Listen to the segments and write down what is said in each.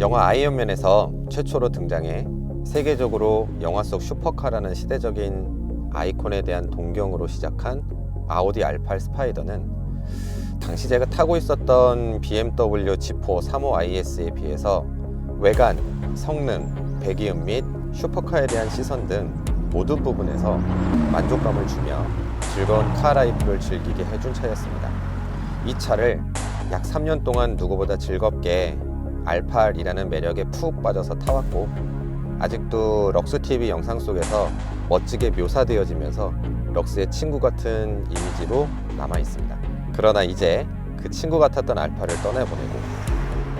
영화 아이언맨에서 최초로 등장해 세계적으로 영화 속 슈퍼카라는 시대적인 아이콘에 대한 동경으로 시작한 아우디 R8 스파이더는 당시 제가 타고 있었던 BMW G4 35IS에 비해서 외관, 성능, 배기음 및 슈퍼카에 대한 시선 등 모든 부분에서 만족감을 주며 즐거운 카 라이프를 즐기게 해준 차였습니다. 이 차를 약 3년 동안 누구보다 즐겁게 R8이라는 매력에 푹 빠져서 타왔고 아직도 럭스 TV 영상 속에서 멋지게 묘사되어지면서 럭스의 친구 같은 이미지로 남아 있습니다. 그러나 이제 그 친구 같았던 알파를 떠내보내고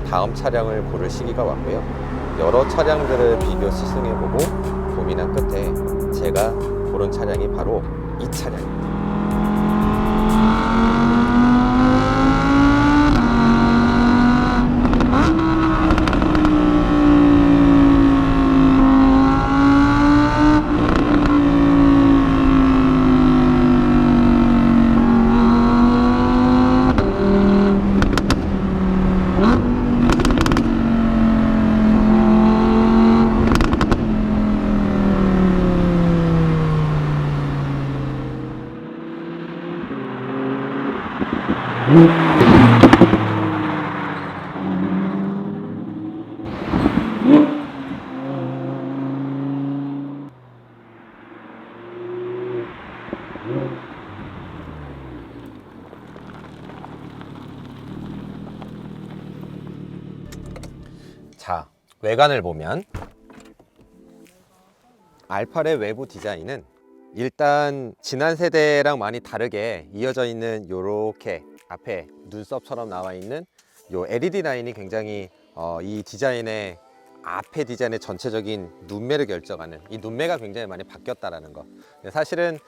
다음 차량을 고를 시기가 왔고요. 여러 차량들을 비교 시승해보고 고민한 끝에 제가 고른 차량이 바로 이 차량입니다. 자, 외관을 보면 R8의 외부 디자인은 일단 지난 세대랑 많이 다르게 이어져 있는 요렇게 앞에 눈썹처럼 나와 있는 요 LED 라인이 굉장히 어, 이 디자인의 앞에 디자인의 전체적인 눈매를 결정하는 이 눈매가 굉장히 많이 바뀌었다라는 거. 사실은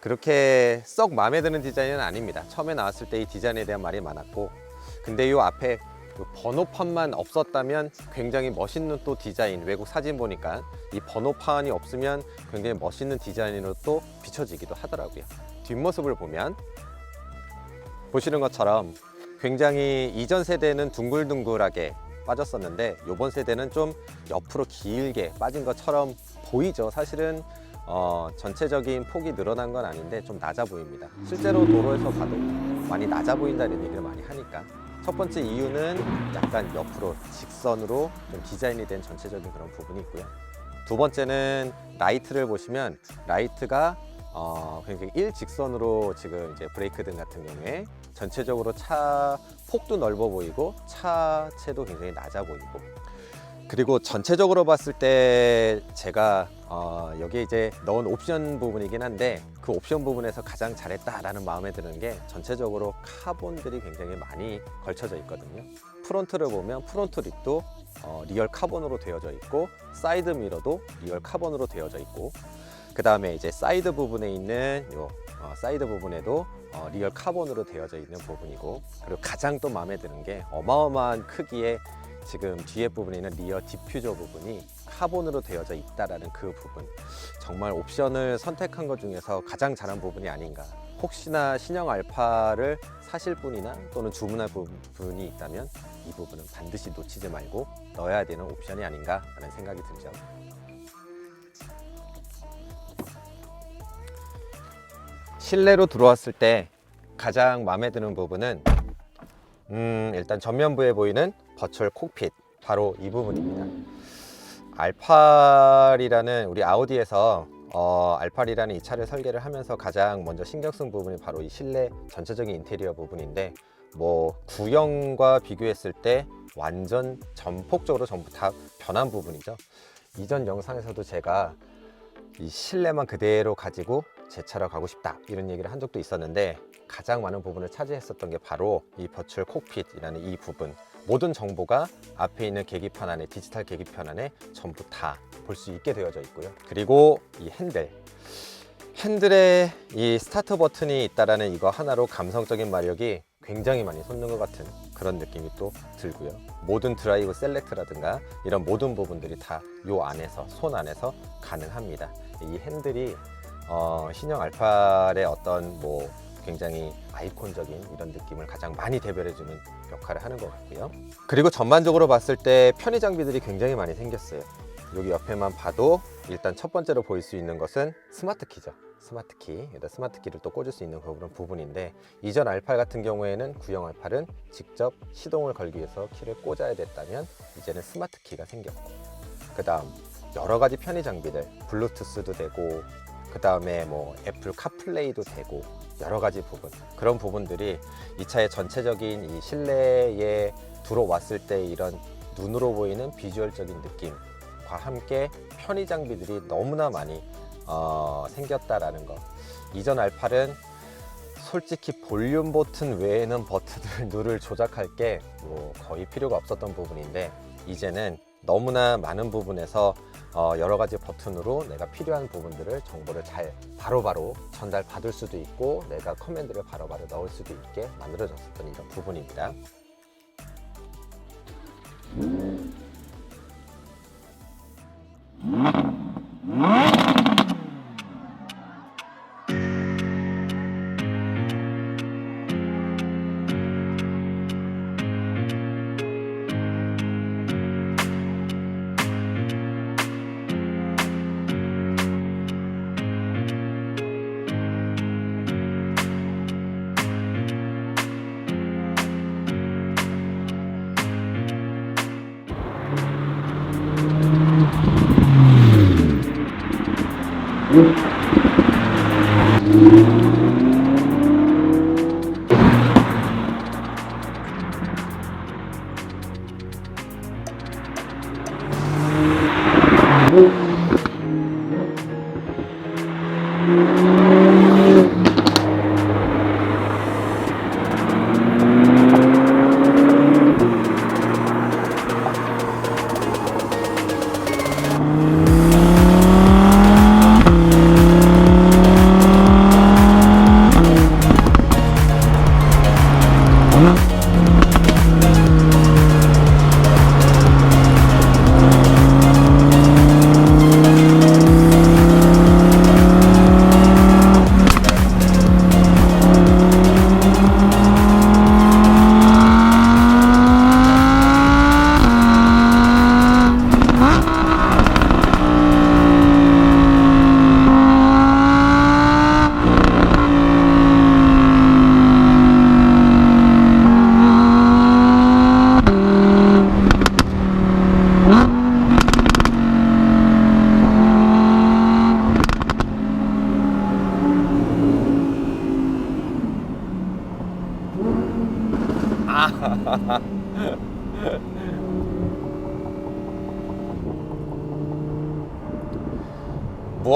그렇게 썩 마음에 드는 디자인은 아닙니다. 처음에 나왔을 때 이 디자인에 대한 말이 많았고, 근데 이 앞에 그 번호판만 없었다면 굉장히 멋있는 또 디자인 외국 사진 보니까 이 번호판이 없으면 굉장히 멋있는 디자인으로 또 비춰지기도 하더라고요. 뒷모습을 보면 보시는 것처럼 굉장히 이전 세대는 둥글둥글하게 빠졌었는데 이번 세대는 좀 옆으로 길게 빠진 것처럼 보이죠. 사실은 어, 전체적인 폭이 늘어난 건 아닌데 좀 낮아 보입니다. 실제로 도로에서 봐도 많이 낮아 보인다는 얘기를 많이 하니까 첫 번째 이유는 약간 옆으로 직선으로 좀 디자인이 된 전체적인 그런 부분이 있고요. 두 번째는 라이트를 보시면 라이트가 어, 굉장히 일직선으로 지금 이제 브레이크 등 같은 경우에 전체적으로 차 폭도 넓어 보이고 차체도 굉장히 낮아 보이고 그리고 전체적으로 봤을 때 제가 어, 여기에 이제 넣은 옵션 부분이긴 한데 그 옵션 부분에서 가장 잘했다라는 마음에 드는 게 전체적으로 카본들이 굉장히 많이 걸쳐져 있거든요. 프론트를 보면 프론트 립도 어, 리얼 카본으로 되어져 있고 사이드 미러도 리얼 카본으로 되어져 있고 그 다음에 이제 사이드 부분에 있는 요 어, 사이드 부분에도 어, 리얼 카본으로 되어져 있는 부분이고 그리고 가장 또 마음에 드는 게 어마어마한 크기의 지금 뒤에 부분에 있는 리어 디퓨저 부분이 카본으로 되어져 있다라는 그 부분. 정말 옵션을 선택한 것 중에서 가장 잘한 부분이 아닌가. 혹시나 신형 알파를 사실 분이나 또는 주문할 부분이 있다면 이 부분은 반드시 놓치지 말고 넣어야 되는 옵션이 아닌가 하는 생각이 들죠. 실내로 들어왔을 때 가장 마음에 드는 부분은 음, 일단 전면부에 보이는 버추얼 콕핏 바로 이 부분입니다. 알팔이라는 우리 아우디에서 어, 알팔이라는 이 차를 설계를 하면서 가장 먼저 신경 쓴 부분이 바로 이 실내 전체적인 인테리어 부분인데 뭐 구형과 비교했을 때 완전 전폭적으로 전부 다 변한 부분이죠. 이전 영상에서도 제가 이 실내만 그대로 가지고 제 차로 가고 싶다 이런 얘기를 한 적도 있었는데 가장 많은 부분을 차지했었던 게 바로 이 버추얼 콕핏이라는 이 부분 모든 정보가 앞에 있는 계기판 안에 디지털 계기판 안에 전부 다 볼 수 있게 되어져 있고요 그리고 이 핸들 핸들에 이 스타트 버튼이 있다라는 이거 하나로 감성적인 마력이 굉장히 많이 솟는 것 같은 그런 느낌이 또 들고요. 모든 드라이브 셀렉트라든가 이런 모든 부분들이 다 요 안에서 손 안에서 가능합니다. 이 핸들이 어, 신형 알파의 어떤 뭐 굉장히 아이콘적인 이런 느낌을 가장 많이 대변해주는 역할을 하는 것 같고요. 그리고 전반적으로 봤을 때 편의 장비들이 굉장히 많이 생겼어요. 여기 옆에만 봐도 일단 첫 번째로 보일 수 있는 것은 스마트 키죠. 스마트 키. 여기다 스마트 키를 또 꽂을 수 있는 그런 부분인데 이전 R8 같은 경우에는 구형 R8은 직접 시동을 걸기 위해서 키를 꽂아야 됐다면 이제는 스마트 키가 생겼고 그 다음 여러 가지 편의 장비들 블루투스도 되고 그 다음에 뭐 애플 카플레이도 되고 여러 가지 부분 그런 부분들이 이 차의 전체적인 이 실내에 들어왔을 때 이런 눈으로 보이는 비주얼적인 느낌과 함께 편의 장비들이 너무나 많이 어, 생겼다라는 거. 이전 R8은 솔직히 볼륨 버튼 외에는 버튼을 누를 조작할 게 뭐 거의 필요가 없었던 부분인데 이제는 너무나 많은 부분에서 어, 여러 가지 버튼으로 내가 필요한 부분들을 정보를 잘 바로바로 전달 받을 수도 있고 내가 커맨드를 바로바로 넣을 수도 있게 만들어졌었던 이런 부분입니다.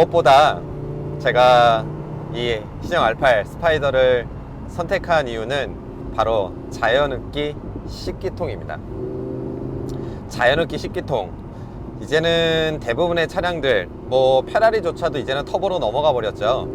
무엇보다 제가 이 시정 R8 스파이더를 선택한 이유는 바로 자연흡기 식기통입니다. 자연흡기 식기통. 이제는 대부분의 차량들, 뭐 페라리조차도 이제는 터보로 넘어가 버렸죠.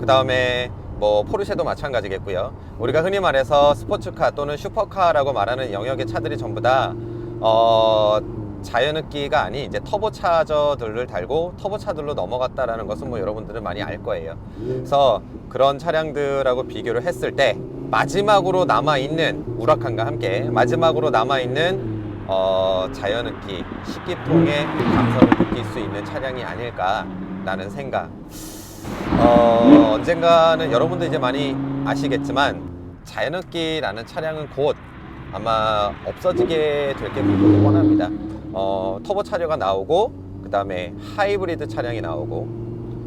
그 다음에 뭐 포르쉐도 마찬가지겠고요. 우리가 흔히 말해서 스포츠카 또는 슈퍼카라고 말하는 영역의 차들이 전부 다 어, 자연흡기가 아닌 이제 터보차저들을 달고 터보차들로 넘어갔다라는 것은 뭐 여러분들은 많이 알 거예요. 그래서 그런 차량들하고 비교를 했을 때 마지막으로 남아 있는 우라칸과 함께 마지막으로 남아 있는 어, 자연흡기 식기통의 감성을 느낄 수 있는 차량이 아닐까라는 생각. 어, 언젠가는 여러분도 이제 많이 아시겠지만 자연흡기라는 차량은 곧 아마 없어지게 될 게 분명히 뻔합니다. 어, 터보 차량가 나오고 그 다음에 하이브리드 차량이 나오고.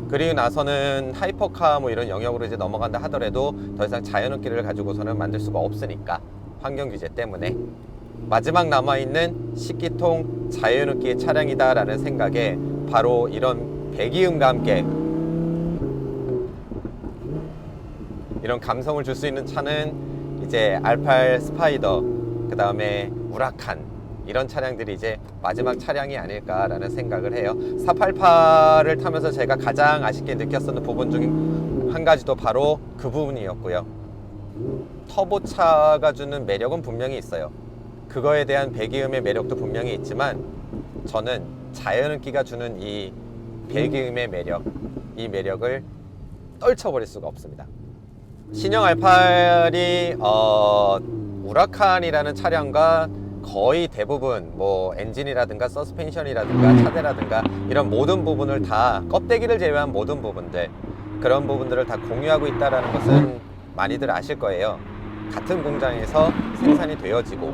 그리고 나서는 하이퍼카 뭐 이런 영역으로 이제 넘어간다 하더라도 더 이상 자연흡기를 가지고서는 만들 수가 없으니까 환경 규제 때문에. 마지막 남아 있는 식기통 자연흡기 차량이다라는 생각에 바로 이런 배기음과 함께 이런 감성을 줄 수 있는 차는 이제 R8 스파이더, 그 다음에 우라칸 이런 차량들이 이제 마지막 차량이 아닐까라는 생각을 해요. 488을 타면서 제가 가장 아쉽게 느꼈었던 부분 중 한 가지도 바로 그 부분이었고요. 터보차가 주는 매력은 분명히 있어요. 그거에 대한 배기음의 매력도 분명히 있지만 저는 자연흡기가 주는 이 배기음의 매력, 이 매력을 떨쳐버릴 수가 없습니다. 신형 R8이 어, 우라칸이라는 차량과 거의 대부분 뭐 엔진이라든가 서스펜션이라든가 차대라든가 이런 모든 부분을 다 껍데기를 제외한 모든 부분들 그런 부분들을 다 공유하고 있다라는 것은 많이들 아실 거예요. 같은 공장에서 생산이 되어지고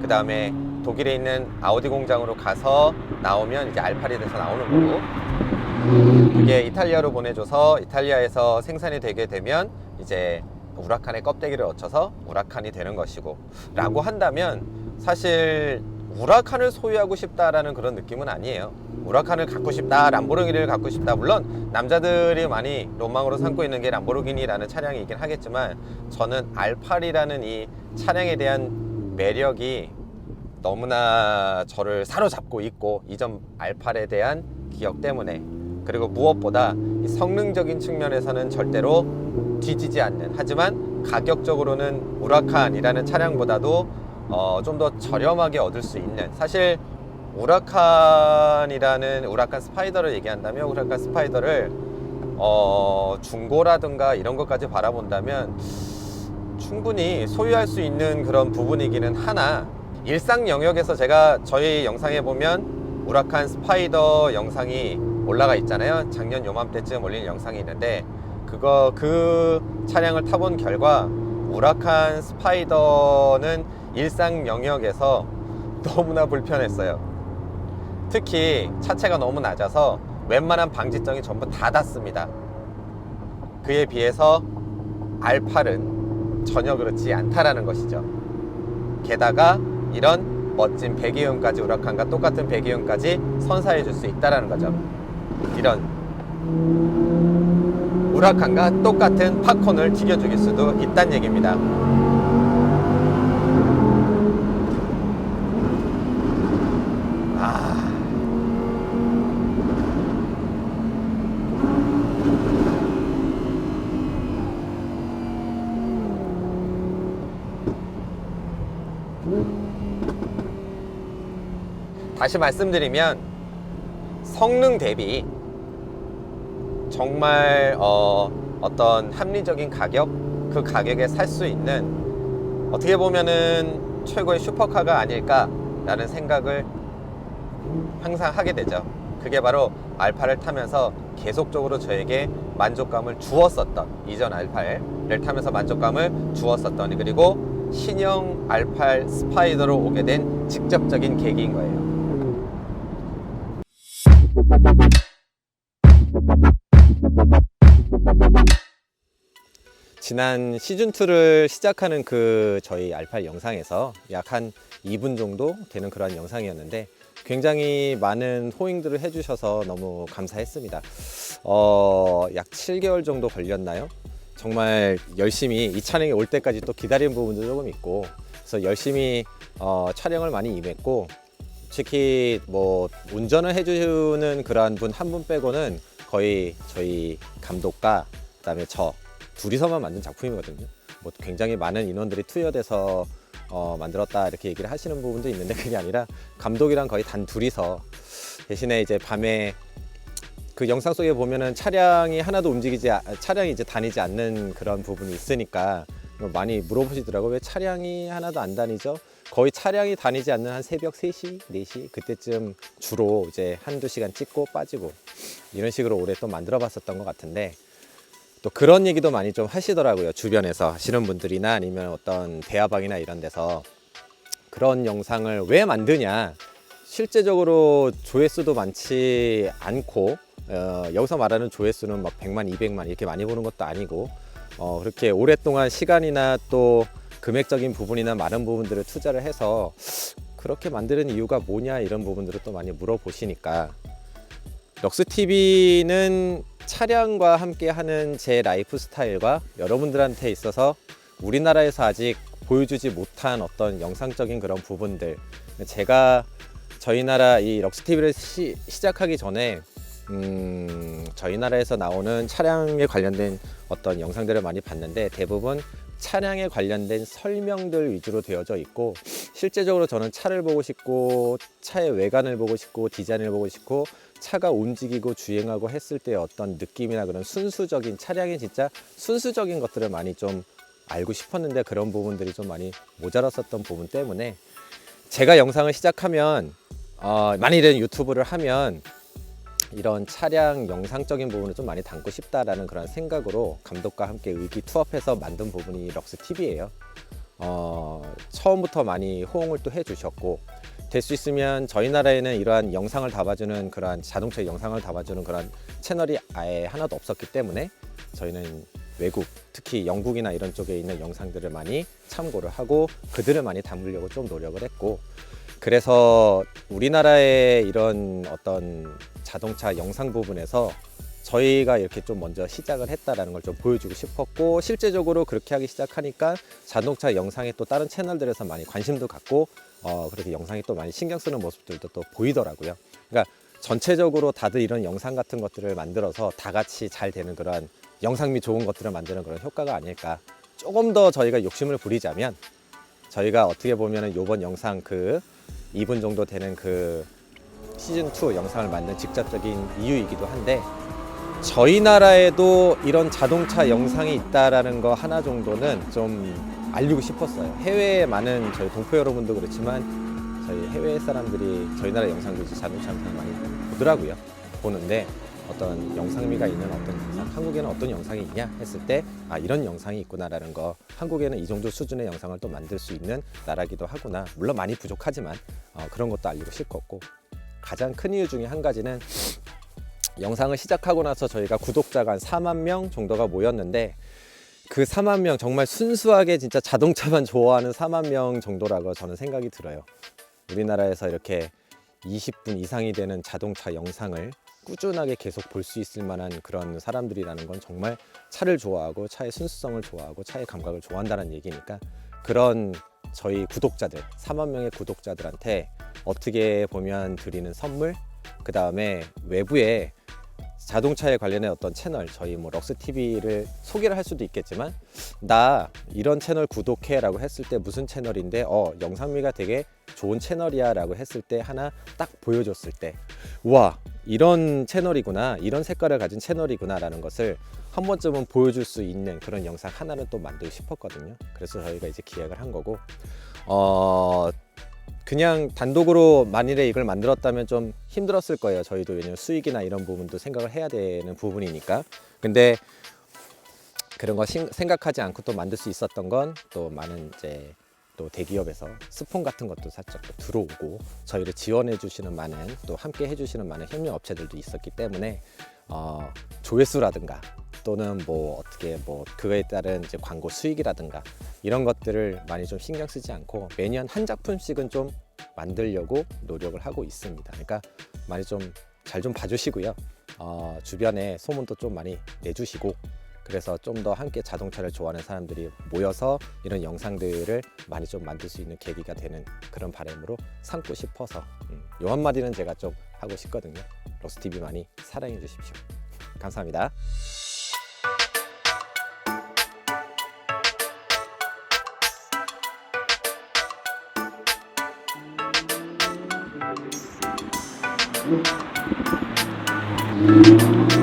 그 다음에 독일에 있는 아우디 공장으로 가서 나오면 이제 R8이 돼서 나오는 거고 그게 이탈리아로 보내줘서 이탈리아에서 생산이 되게 되면 이제 우라칸의 껍데기를 얻쳐서 우라칸이 되는 것이고 라고 한다면 사실 우라칸을 소유하고 싶다라는 그런 느낌은 아니에요. 우라칸을 갖고 싶다 람보르기니를 갖고 싶다. 물론 남자들이 많이 로망으로 삼고 있는 게 람보르기니라는 차량이긴 하겠지만 저는 R8이라는 이 차량에 대한 매력이 너무나 저를 사로잡고 있고 이전 R8에 대한 기억 때문에 그리고 무엇보다 이 성능적인 측면에서는 절대로 뒤지지 않는 하지만 가격적으로는 우라칸이라는 차량보다도 어, 좀 더 저렴하게 얻을 수 있는. 사실 우라칸이라는 우라칸 스파이더를 얘기한다면 우라칸 스파이더를 어, 중고라든가 이런 것까지 바라본다면 충분히 소유할 수 있는 그런 부분이기는 하나. 일상 영역에서 제가 저희 영상에 보면 우라칸 스파이더 영상이 올라가 있잖아요. 작년 요맘때쯤 올린 영상이 있는데 그거 그 차량을 타본 결과 우라칸 스파이더는 일상 영역에서 너무나 불편했어요 특히 차체가 너무 낮아서 웬만한 방지턱이 전부 다 닿습니다 그에 비해서 R8은 전혀 그렇지 않다라는 것이죠. 게다가 이런 멋진 배기음까지 우라칸과 똑같은 배기음까지 선사해 줄 수 있다라는 거죠. 이런 우라칸과 똑같은 팝콘을 튀겨주길 수도 있다는 얘기입니다. 다시 말씀드리면 성능 대비 정말 어, 어떤 합리적인 가격 그 가격에 살 수 있는 어떻게 보면은 최고의 슈퍼카가 아닐까라는 생각을 항상 하게 되죠. 그게 바로 알파를 타면서 계속적으로 저에게 만족감을 주었었던 이전 R8을 타면서 만족감을 주었었던 그리고 신형 R8 스파이더로 오게 된 직접적인 계기인 거예요. 지난 시즌2를 시작하는 그 저희 R8 영상에서 약 한 2분 정도 되는 그런 영상이었는데 굉장히 많은 호잉들을 해주셔서 너무 감사했습니다. 어, 약 7개월 정도 걸렸나요? 정말 열심히 이 촬영이 올 때까지 또 기다린 부분도 조금 있고 그래서 열심히 어, 촬영을 많이 임했고 특히 뭐 운전을 해주는 그러한 분 한 분 빼고는 거의 저희 감독과 그다음에 저 둘이서만 만든 작품이거든요. 뭐 굉장히 많은 인원들이 투여돼서 어, 만들었다 이렇게 얘기를 하시는 부분도 있는데 그게 아니라 감독이랑 거의 단 둘이서 대신에 이제 밤에 그 영상 속에 보면은 차량이 하나도 움직이지 아- 차량이 이제 다니지 않는 그런 부분이 있으니까 많이 물어보시더라고요. 왜 차량이 하나도 안 다니죠? 거의 차량이 다니지 않는 한 새벽 3시, 4시 그때쯤 주로 이제 한두 시간 찍고 빠지고 이런 식으로 올해 또 만들어 봤었던 것 같은데 또 그런 얘기도 많이 좀 하시더라고요. 주변에서 하시는 분들이나 아니면 어떤 대화방이나 이런 데서 그런 영상을 왜 만드냐. 실제적으로 조회수도 많지 않고 어, 여기서 말하는 조회수는 막 100만, 200만 이렇게 많이 보는 것도 아니고 어, 그렇게 오랫동안 시간이나 또 금액적인 부분이나 많은 부분들을 투자를 해서 그렇게 만드는 이유가 뭐냐 이런 부분들을 또 많이 물어보시니까 럭스 TV는 차량과 함께 하는 제 라이프 스타일과 여러분들한테 있어서 우리나라에서 아직 보여주지 못한 어떤 영상적인 그런 부분들. 제가 저희 나라 이 럭스 TV를 시, 시작하기 전에 음, 저희 나라에서 나오는 차량에 관련된 어떤 영상들을 많이 봤는데 대부분 차량에 관련된 설명들 위주로 되어져 있고 실제적으로 저는 차를 보고 싶고 차의 외관을 보고 싶고 디자인을 보고 싶고 차가 움직이고 주행하고 했을 때 어떤 느낌이나 그런 순수적인 차량의 진짜 순수적인 것들을 많이 좀 알고 싶었는데 그런 부분들이 좀 많이 모자랐었던 부분 때문에 제가 영상을 시작하면 어, 만일은 유튜브를 하면 이런 차량 영상적인 부분을 좀 많이 담고 싶다라는 그런 생각으로 감독과 함께 의기투합해서 만든 부분이 럭스 TV예요. 어, 처음부터 많이 호응을 또 해주셨고 될 수 있으면 저희 나라에는 이러한 영상을 담아주는 그러한 자동차 영상을 담아주는 그런 채널이 아예 하나도 없었기 때문에 저희는 외국 특히 영국이나 이런 쪽에 있는 영상들을 많이 참고를 하고 그들을 많이 담으려고 좀 노력을 했고 그래서 우리나라의 이런 어떤 자동차 영상 부분에서 저희가 이렇게 좀 먼저 시작을 했다라는 걸 좀 보여주고 싶었고 실제적으로 그렇게 하기 시작하니까 자동차 영상에 또 다른 채널들에서 많이 관심도 갖고 어 그렇게 영상에 또 많이 신경 쓰는 모습들도 또 보이더라고요. 그러니까 전체적으로 다들 이런 영상 같은 것들을 만들어서 다 같이 잘 되는 그런 영상 미 좋은 것들을 만드는 그런 효과가 아닐까. 조금 더 저희가 욕심을 부리자면 저희가 어떻게 보면은 이번 영상 그 2분 정도 되는 그 시즌 2 영상을 만든 직접적인 이유이기도 한데 저희 나라에도 이런 자동차 영상이 있다라는 거 하나 정도는 좀 알리고 싶었어요. 해외에 많은 저희 동포 여러분도 그렇지만 저희 해외 사람들이 저희 나라 영상도 이제 자동차 영상 많이 보더라고요. 보는데 어떤 영상미가 있는 어떤 영상, 한국에는 어떤 영상이 있냐 했을 때, 아, 이런 영상이 있구나라는 거, 한국에는 이 정도 수준의 영상을 또 만들 수 있는 나라기도 하구나. 물론 많이 부족하지만, 어, 그런 것도 알리고 싶었고, 가장 큰 이유 중에 한 가지는 영상을 시작하고 나서 저희가 구독자가 한 4만 명 정도가 모였는데, 그 4만 명 정말 순수하게 진짜 자동차만 좋아하는 4만 명 정도라고 저는 생각이 들어요. 우리나라에서 이렇게 20분 이상이 되는 자동차 영상을 꾸준하게 계속 볼 수 있을 만한 그런 사람들이라는 건 정말 차를 좋아하고 차의 순수성을 좋아하고 차의 감각을 좋아한다는 얘기니까 그런 저희 구독자들 4만 명의 구독자들한테 어떻게 보면 드리는 선물 그 다음에 외부에 자동차에 관련된 어떤 채널 저희 뭐 럭스 TV를 소개를 할 수도 있겠지만 나 이런 채널 구독해라고 했을 때 무슨 채널인데 어 영상미가 되게 좋은 채널이야 라고 했을 때 하나 딱 보여줬을 때 우와 이런 채널이구나 이런 색깔을 가진 채널이구나 라는 것을 한 번쯤은 보여줄 수 있는 그런 영상 하나는 또 만들고 싶었거든요. 그래서 저희가 이제 기획을 한 거고 어 그냥 단독으로 만일에 이걸 만들었다면 좀 힘들었을 거예요. 저희도 왜냐면 수익이나 이런 부분도 생각을 해야 되는 부분이니까. 근데 그런 거 신- 생각하지 않고 또 만들 수 있었던 건 또 많은 이제 또 대기업에서 스폰 같은 것도 살짝 또 들어오고 저희를 지원해 주시는 많은 또 함께 해 주시는 많은 협력 업체들도 있었기 때문에 어, 조회수라든가 또는 뭐 어떻게 뭐 그거에 따른 이제 광고 수익이라든가 이런 것들을 많이 좀 신경 쓰지 않고 매년 한 작품씩은 좀 만들려고 노력을 하고 있습니다. 그러니까 많이 좀 잘좀 봐주시고요. 어, 주변에 소문도 좀 많이 내주시고 그래서 좀 더 함께 자동차를 좋아하는 사람들이 모여서 이런 영상들을 많이 좀 만들 수 있는 계기가 되는 그런 바람으로 삼고 싶어서 음, 요 한마디는 제가 좀 하고 싶거든요. 럭스TV 많이 사랑해 주십시오. 감사합니다. 음.